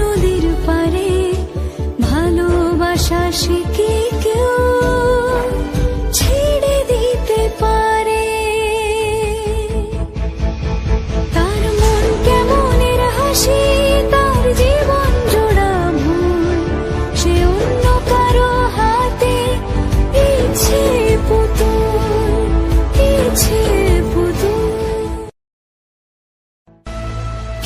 নদীর পারে ভালোবাসা শিখে কেউ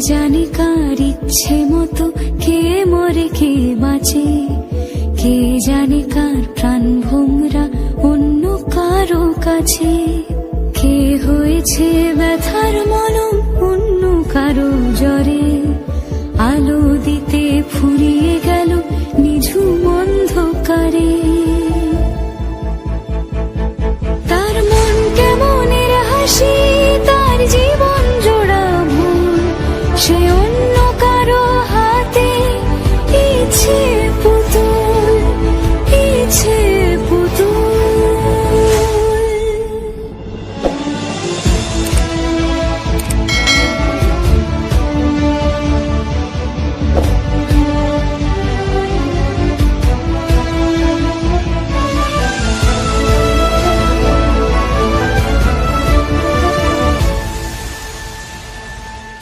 জানে কার ইচ্ছে মতো কে মরে কে বাঁচে? কে জানে কার প্রাণ ভোমরা